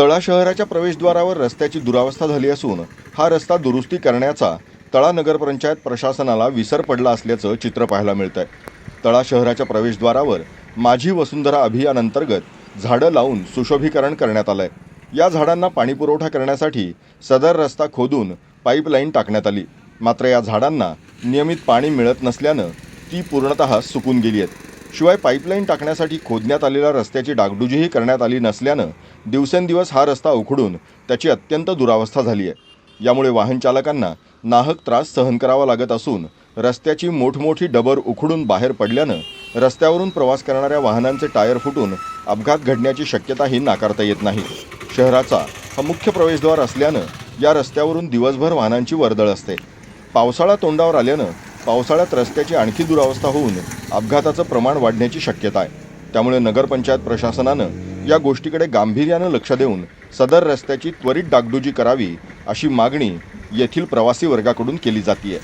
तळा शहराच्या प्रवेशद्वारावर रस्त्याची दुरावस्था झाली असून हा रस्ता दुरुस्ती करण्याचा तळा नगरपंचायत प्रशासनाला विसर पडला असल्याचं चित्र पाहायला मिळतंय. तळा शहराच्या प्रवेशद्वारावर माझी वसुंधरा अभियानांतर्गत झाडं लावून सुशोभीकरण करण्यात आलं आहे या झाडांना पाणीपुरवठा करण्यासाठी सदर रस्ता खोदून पाईपलाईन टाकण्यात आली. मात्र या झाडांना नियमित पाणी मिळत नसल्यानं ती पूर्णतः सुकून गेली आहेत. शिवाय पाईपलाईन टाकण्यासाठी खोदण्यात आलेल्या रस्त्याची डागडुजीही करण्यात आली नसल्यानं दिवसेंदिवस हा रस्ता उखडून त्याची अत्यंत दुरावस्था झाली आहे. यामुळे वाहनचालकांना नाहक त्रास सहन करावा लागत असून रस्त्याची मोठमोठी डबर उखडून बाहेर पडल्यानं रस्त्यावरून प्रवास करणाऱ्या वाहनांचे टायर फुटून अपघात घडण्याची शक्यताही नाकारता येत नाही. शहराचा हा मुख्य प्रवेशद्वार असल्यानं या रस्त्यावरून दिवसभर वाहनांची वर्दळ असते. पावसाळा तोंडावर आल्यानं पावसाळ्यात रस्त्याची आणखी दुरावस्था होऊन अपघाताचं प्रमाण वाढण्याची शक्यता आहे. त्यामुळे नगरपंचायत प्रशासनानं या गोष्टीकडे गांभीर्यानं लक्ष देऊन सदर रस्त्याची त्वरित डागडुजी करावी अशी मागणी येथील प्रवासी वर्गाकडून केली जाते